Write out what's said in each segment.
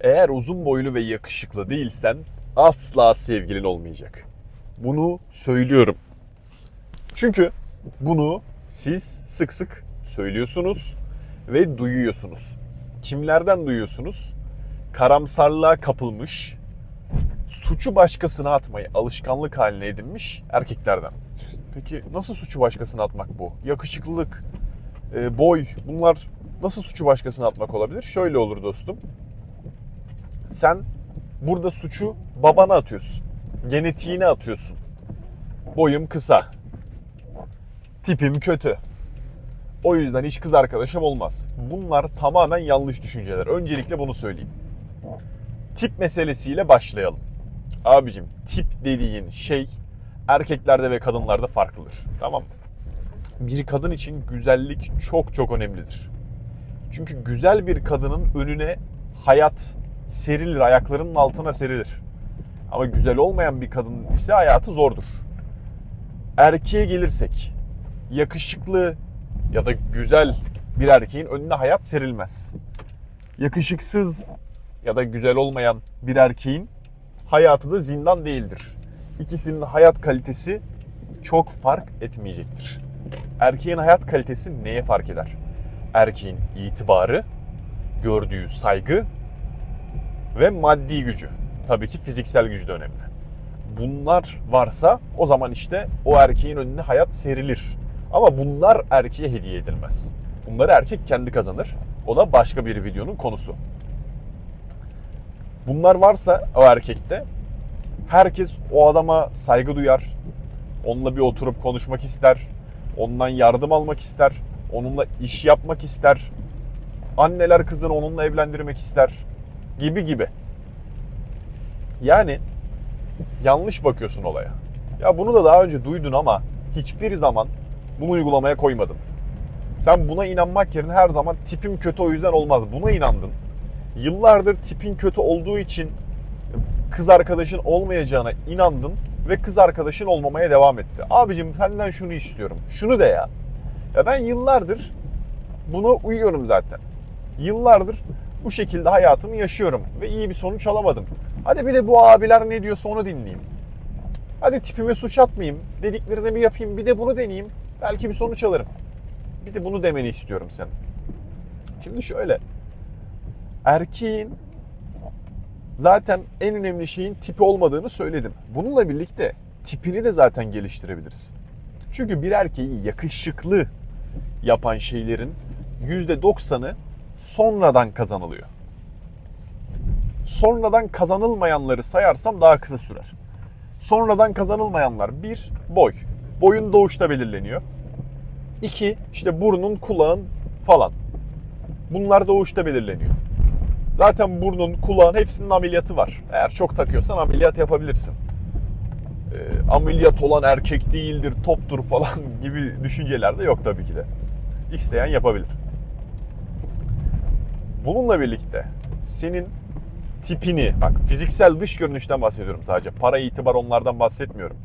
Eğer uzun boylu ve yakışıklı değilsen asla sevgilin olmayacak. Bunu söylüyorum. Çünkü bunu siz sık sık söylüyorsunuz ve duyuyorsunuz. Kimlerden duyuyorsunuz? Karamsarlığa kapılmış, suçu başkasına atmayı alışkanlık haline edinmiş erkeklerden. Peki nasıl suçu başkasına atmak bu? Yakışıklılık, e, boy bunlar nasıl suçu başkasına atmak olabilir? Şöyle olur dostum. Sen burada suçu babana atıyorsun. Genetiğine atıyorsun. Boyum kısa. Tipim kötü. O yüzden hiç kız arkadaşım olmaz. Bunlar tamamen yanlış düşünceler. Öncelikle bunu söyleyeyim. Tip meselesiyle başlayalım. Abicim tip dediğin şey erkeklerde ve kadınlarda farklıdır. Tamam mı? Bir kadın için güzellik çok çok önemlidir. Çünkü güzel bir kadının önüne hayat serilir, ayaklarının altına serilir. Ama güzel olmayan bir kadın ise hayatı zordur. Erkeğe gelirsek, yakışıklı ya da güzel bir erkeğin önüne hayat serilmez. Yakışıksız ya da güzel olmayan bir erkeğin hayatı da zindan değildir. İkisinin hayat kalitesi çok fark etmeyecektir. Erkeğin hayat kalitesi neye fark eder? Erkeğin itibarı, gördüğü saygı ve maddi gücü. Tabii ki fiziksel gücü de önemli. Bunlar varsa o zaman işte o erkeğin önüne hayat serilir. Ama bunlar erkeğe hediye edilmez. Bunları erkek kendi kazanır. O da başka bir videonun konusu. Bunlar varsa o erkekte herkes o adama saygı duyar. Onunla bir oturup konuşmak ister. Ondan yardım almak ister. Onunla iş yapmak ister. Anneler kızını onunla evlendirmek ister. Gibi gibi. Yani yanlış bakıyorsun olaya. Ya bunu da daha önce duydun ama hiçbir zaman bunu uygulamaya koymadın. Sen buna inanmak yerine her zaman tipim kötü o yüzden olmaz. Buna inandın. Yıllardır tipin kötü olduğu için kız arkadaşın olmayacağına inandın ve kız arkadaşın olmamaya devam etti. Abicim senden şunu istiyorum. Şunu de ya. Ya ben yıllardır buna uyuyorum zaten. Yıllardır bu şekilde hayatımı yaşıyorum ve iyi bir sonuç alamadım. Hadi bir de bu abiler ne diyorsa onu dinleyeyim. Hadi tipime suç atmayayım, dediklerini bir yapayım, bir de bunu deneyeyim. Belki bir sonuç alırım. Bir de bunu demeni istiyorum sen. Şimdi şöyle. Erkeğin zaten en önemli şeyin tipi olmadığını söyledim. Bununla birlikte tipini de zaten geliştirebilirsin. Çünkü bir erkeği yakışıklı yapan şeylerin %90'ı sonradan kazanılıyor. Sonradan kazanılmayanları sayarsam daha kısa sürer. Sonradan kazanılmayanlar bir boy. Boyun doğuşta belirleniyor. İki işte burnun, kulağın falan. Bunlar doğuşta belirleniyor. Zaten burnun, kulağın hepsinin ameliyatı var. Eğer çok takıyorsan ameliyat yapabilirsin. Ee, ameliyat olan erkek değildir, toptur falan gibi düşünceler de yok tabii ki de. İsteyen yapabilir. Bununla birlikte senin tipini, bak fiziksel dış görünüşten bahsediyorum sadece. Para, itibar onlardan bahsetmiyorum.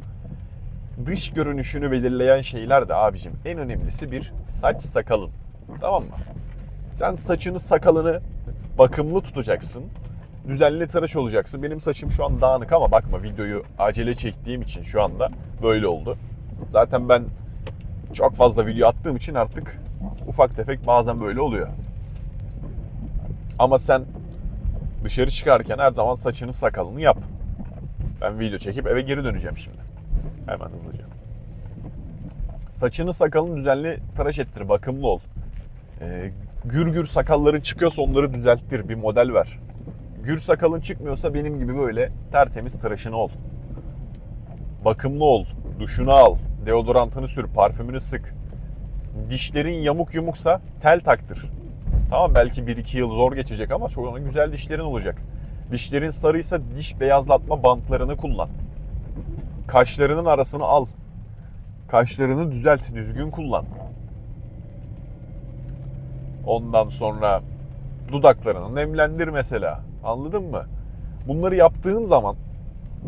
Dış görünüşünü belirleyen şeyler de abicim en önemlisi bir saç sakalın. Tamam mı? Sen saçını sakalını bakımlı tutacaksın. Düzenli tıraş olacaksın. Benim saçım şu an dağınık ama bakma videoyu acele çektiğim için şu anda böyle oldu. Zaten ben çok fazla video attığım için artık ufak tefek bazen böyle oluyor. Ama sen dışarı çıkarken her zaman saçını sakalını yap. Ben video çekip eve geri döneceğim şimdi. Hemen hızlıca. Saçını sakalını düzenli tıraş ettir, bakımlı ol. Ee, gür gür sakalların çıkıyorsa onları düzelttir, bir model ver. Gür sakalın çıkmıyorsa benim gibi böyle tertemiz tıraşını ol. Bakımlı ol, duşunu al, deodorantını sür, parfümünü sık. Dişlerin yamuk yumuksa tel taktır. Tamam belki 1-2 yıl zor geçecek ama çok güzel dişlerin olacak. Dişlerin sarıysa diş beyazlatma bantlarını kullan. Kaşlarının arasını al. Kaşlarını düzelt, düzgün kullan. Ondan sonra dudaklarını nemlendir mesela. Anladın mı? Bunları yaptığın zaman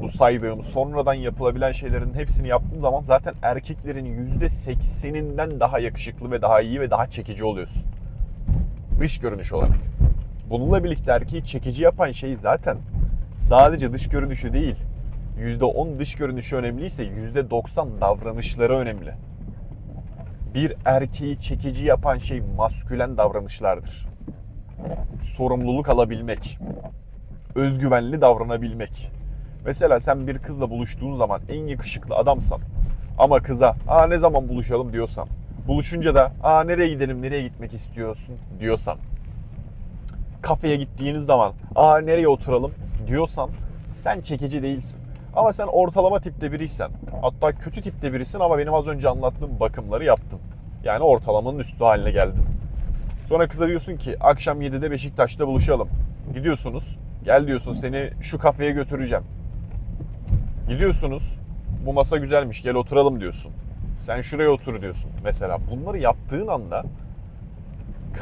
bu saydığım sonradan yapılabilen şeylerin hepsini yaptığın zaman zaten erkeklerin %80'inden daha yakışıklı ve daha iyi ve daha çekici oluyorsun. Dış görünüş olarak. Bununla birlikte erkeği çekici yapan şey zaten sadece dış görünüşü değil. %10 dış görünüşü önemliyse %90 davranışları önemli. Bir erkeği çekici yapan şey maskülen davranışlardır. Sorumluluk alabilmek, özgüvenli davranabilmek. Mesela sen bir kızla buluştuğun zaman en yakışıklı adamsan ama kıza aa ne zaman buluşalım diyorsan, buluşunca da aa nereye gidelim, nereye gitmek istiyorsun diyorsan, kafeye gittiğiniz zaman aa nereye oturalım diyorsan sen çekici değilsin. Ama sen ortalama tipte biriysen, hatta kötü tipte birisin ama benim az önce anlattığım bakımları yaptın. Yani ortalamanın üstü haline geldin. Sonra kıza diyorsun ki akşam 7'de Beşiktaş'ta buluşalım. Gidiyorsunuz. Gel diyorsun seni şu kafeye götüreceğim. Gidiyorsunuz. Bu masa güzelmiş gel oturalım diyorsun. Sen şuraya otur diyorsun. Mesela bunları yaptığın anda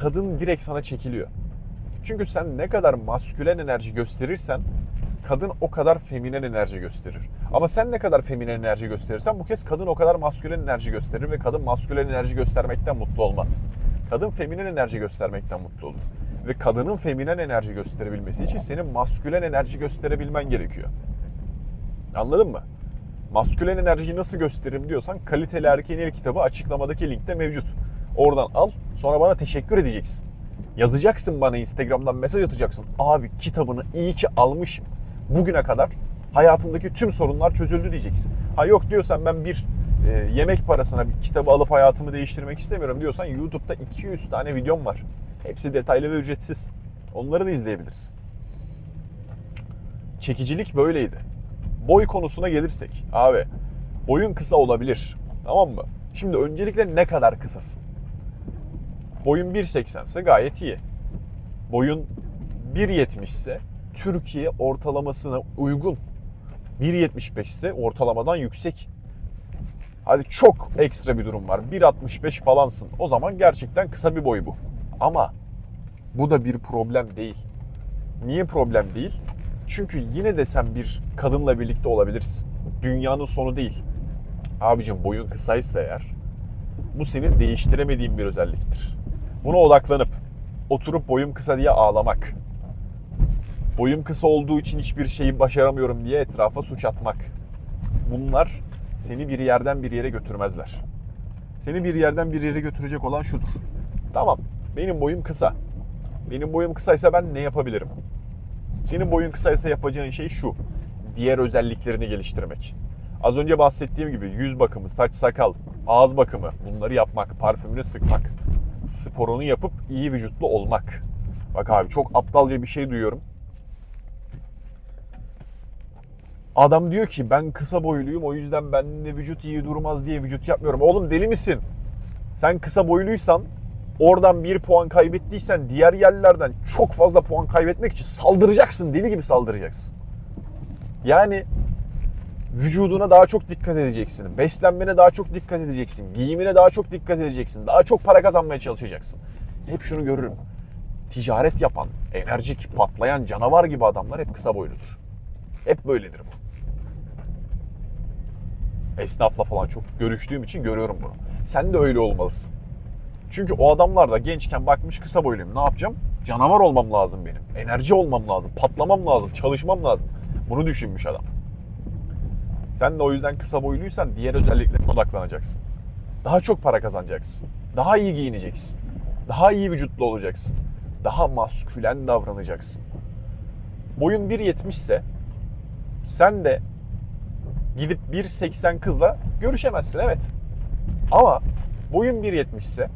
kadın direkt sana çekiliyor. Çünkü sen ne kadar maskülen enerji gösterirsen kadın o kadar feminen enerji gösterir. Ama sen ne kadar feminen enerji gösterirsen bu kez kadın o kadar maskülen enerji gösterir ve kadın maskülen enerji göstermekten mutlu olmaz. Kadın feminen enerji göstermekten mutlu olur. Ve kadının feminen enerji gösterebilmesi için senin maskülen enerji gösterebilmen gerekiyor. Anladın mı? Maskülen enerjiyi nasıl gösteririm diyorsan kaliteli erkeğin el kitabı açıklamadaki linkte mevcut. Oradan al sonra bana teşekkür edeceksin. Yazacaksın bana Instagram'dan mesaj atacaksın. Abi kitabını iyi ki almışım. Bugüne kadar hayatımdaki tüm sorunlar çözüldü diyeceksin. Ha yok diyorsan ben bir e, yemek parasına bir kitabı alıp hayatımı değiştirmek istemiyorum diyorsan YouTube'da 200 tane videom var. Hepsi detaylı ve ücretsiz. Onları da izleyebilirsin. Çekicilik böyleydi. Boy konusuna gelirsek abi boyun kısa olabilir. Tamam mı? Şimdi öncelikle ne kadar kısasın? Boyun 1.80 ise gayet iyi. Boyun 1.70 ise Türkiye ortalamasına uygun. 1.75 ise ortalamadan yüksek. Hadi çok ekstra bir durum var. 1.65 falansın. O zaman gerçekten kısa bir boy bu. Ama bu da bir problem değil. Niye problem değil? Çünkü yine de sen bir kadınla birlikte olabilirsin. Dünyanın sonu değil. Abicim boyun kısaysa eğer bu senin değiştiremediğin bir özelliktir. Buna odaklanıp oturup boyum kısa diye ağlamak. Boyum kısa olduğu için hiçbir şeyi başaramıyorum diye etrafa suç atmak. Bunlar seni bir yerden bir yere götürmezler. Seni bir yerden bir yere götürecek olan şudur. Tamam, benim boyum kısa. Benim boyum kısaysa ben ne yapabilirim? Senin boyun kısaysa yapacağın şey şu. Diğer özelliklerini geliştirmek. Az önce bahsettiğim gibi yüz bakımı, saç sakal, ağız bakımı bunları yapmak, parfümünü sıkmak. Sporunu yapıp iyi vücutlu olmak. Bak abi çok aptalca bir şey duyuyorum. Adam diyor ki ben kısa boyluyum o yüzden bende vücut iyi durmaz diye vücut yapmıyorum. Oğlum deli misin? Sen kısa boyluysan oradan bir puan kaybettiysen diğer yerlerden çok fazla puan kaybetmek için saldıracaksın. Deli gibi saldıracaksın. Yani vücuduna daha çok dikkat edeceksin. Beslenmene daha çok dikkat edeceksin. Giyimine daha çok dikkat edeceksin. Daha çok para kazanmaya çalışacaksın. Hep şunu görürüm. Ticaret yapan, enerjik, patlayan canavar gibi adamlar hep kısa boyludur. Hep böyledir bu. Esnafla falan çok görüştüğüm için görüyorum bunu. Sen de öyle olmalısın. Çünkü o adamlar da gençken bakmış kısa boyluyum. Ne yapacağım? Canavar olmam lazım benim. Enerji olmam lazım. Patlamam lazım. Çalışmam lazım. Bunu düşünmüş adam. Sen de o yüzden kısa boyluysan diğer özelliklerine odaklanacaksın. Daha çok para kazanacaksın. Daha iyi giyineceksin. Daha iyi vücutlu olacaksın. Daha maskülen davranacaksın. Boyun 1.70 ise sen de gidip 1.80 kızla görüşemezsin evet. Ama boyun 1.70 ise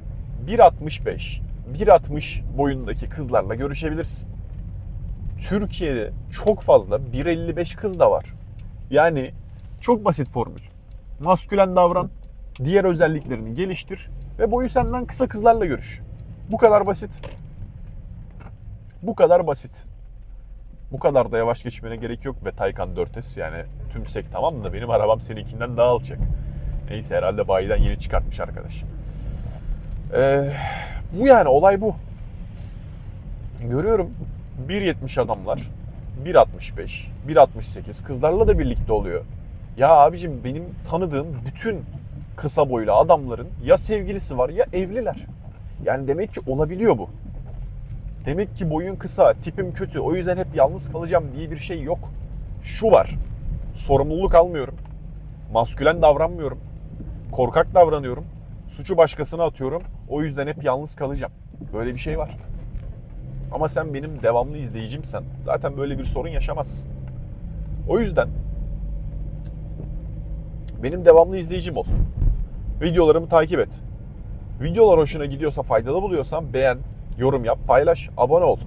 1.65, 1.60 boyundaki kızlarla görüşebilirsin. Türkiye'de çok fazla 1.55 kız da var. Yani çok basit formül. Maskülen davran, diğer özelliklerini geliştir ve boyu senden kısa kızlarla görüş. Bu kadar basit. Bu kadar basit. Bu kadar da yavaş geçmene gerek yok be Taycan 4S yani tümsek tamam da benim arabam seninkinden daha alçak. Neyse herhalde bayiden yeni çıkartmış arkadaş. Ee, bu yani olay bu. Görüyorum 1.70 adamlar 1.65, 1.68 kızlarla da birlikte oluyor. Ya abicim benim tanıdığım bütün kısa boylu adamların ya sevgilisi var ya evliler. Yani demek ki olabiliyor bu. Demek ki boyun kısa, tipim kötü, o yüzden hep yalnız kalacağım diye bir şey yok. Şu var. Sorumluluk almıyorum. Maskülen davranmıyorum. Korkak davranıyorum. Suçu başkasına atıyorum. O yüzden hep yalnız kalacağım. Böyle bir şey var. Ama sen benim devamlı izleyicimsen zaten böyle bir sorun yaşamazsın. O yüzden benim devamlı izleyicim ol. Videolarımı takip et. Videolar hoşuna gidiyorsa, faydalı buluyorsan beğen, yorum yap, paylaş, abone ol.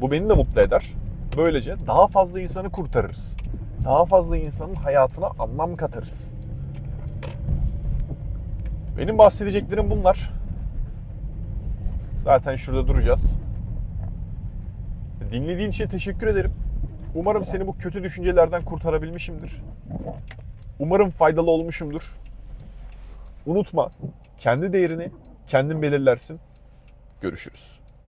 Bu beni de mutlu eder. Böylece daha fazla insanı kurtarırız. Daha fazla insanın hayatına anlam katarız. Benim bahsedeceklerim bunlar. Zaten şurada duracağız. Dinlediğin için teşekkür ederim. Umarım seni bu kötü düşüncelerden kurtarabilmişimdir. Umarım faydalı olmuşumdur. Unutma, kendi değerini kendin belirlersin. Görüşürüz.